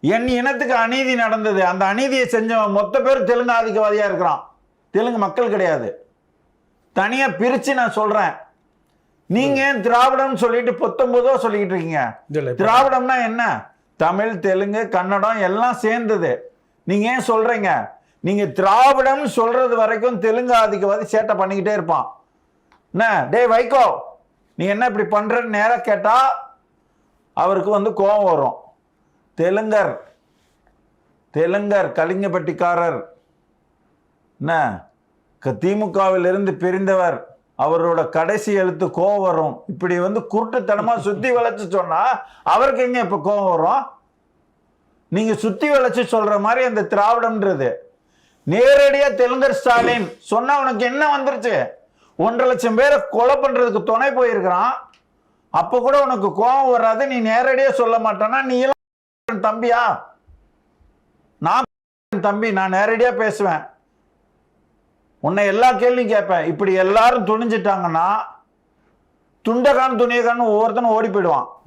என் இனத்துக்கு அநீதி நடந்தது. அந்த அநீதியை செஞ்சவன் மொத்த பேர் தெலுங்கு ஆதிக்கவாதியா இருக்கிறான். தெலுங்கு மக்கள் கிடையாது. தனியா பிரிச்சு நான் சொல்றேன். நீங்க ஏன் திராவிடம் சொல்லிட்டு பத்தொன்பதோ சொல்லிக்கிட்டு இருக்கீங்க? திராவிடம்னா என்ன? தமிழ் தெலுங்கு கன்னடம் எல்லாம் சேர்ந்தது. நீங்க ஏன் சொல்றீங்க? நீங்க திராவிடம் சொல்றது வரைக்கும் தெலுங்கு ஆதிக்கவாதி சேட்டை பண்ணிக்கிட்டே இருப்பான். என்ன? டேய் வைகோ நீ என்ன இப்படி பண்றன்னு நேரா கேட்டா அவருக்கு வந்து கோபம் வரும். தெலுங்கர். தெலுங்கர் கலிங்கப்பட்டிக்காரர். என்ன? திமுகவிலிருந்து பிரிந்தவர். அவரோட கடைசி எழுத்து கோவம் வரும். இப்படி வந்து குருட்டுத்தனமா சுத்தி வளைச்சு சொன்னா அவருக்கு எங்க இப்போ கோவம் வரும்? நீங்க சுத்தி வளைச்சு சொல்ற மாதிரி அந்த திராவிடம்ன்றது. நேரடியா தெலுங்கர் ஸ்டாலின் சொன்னா உனக்கு என்ன வந்துருச்சு? ஒன்றரை லட்சம் பேரை கொலை பண்ணுறதுக்கு துணை போயிருக்கிறான். அப்போ கூட உனக்கு கோபம் வராது. நீ நேரடியா சொல்ல மாட்டேன்னா நீ தம்பியா? நான் தம்பி நான் நேரடியா பேசுவேன். உன்னை எல்லா கேள்வியும் கேட்பேன். இப்படி எல்லாரும் துணிஞ்சிட்டாங்கன்னா துண்டகான் துணியகான்னு ஒவ்வொருத்தனும் ஓடி போயிடுவான்.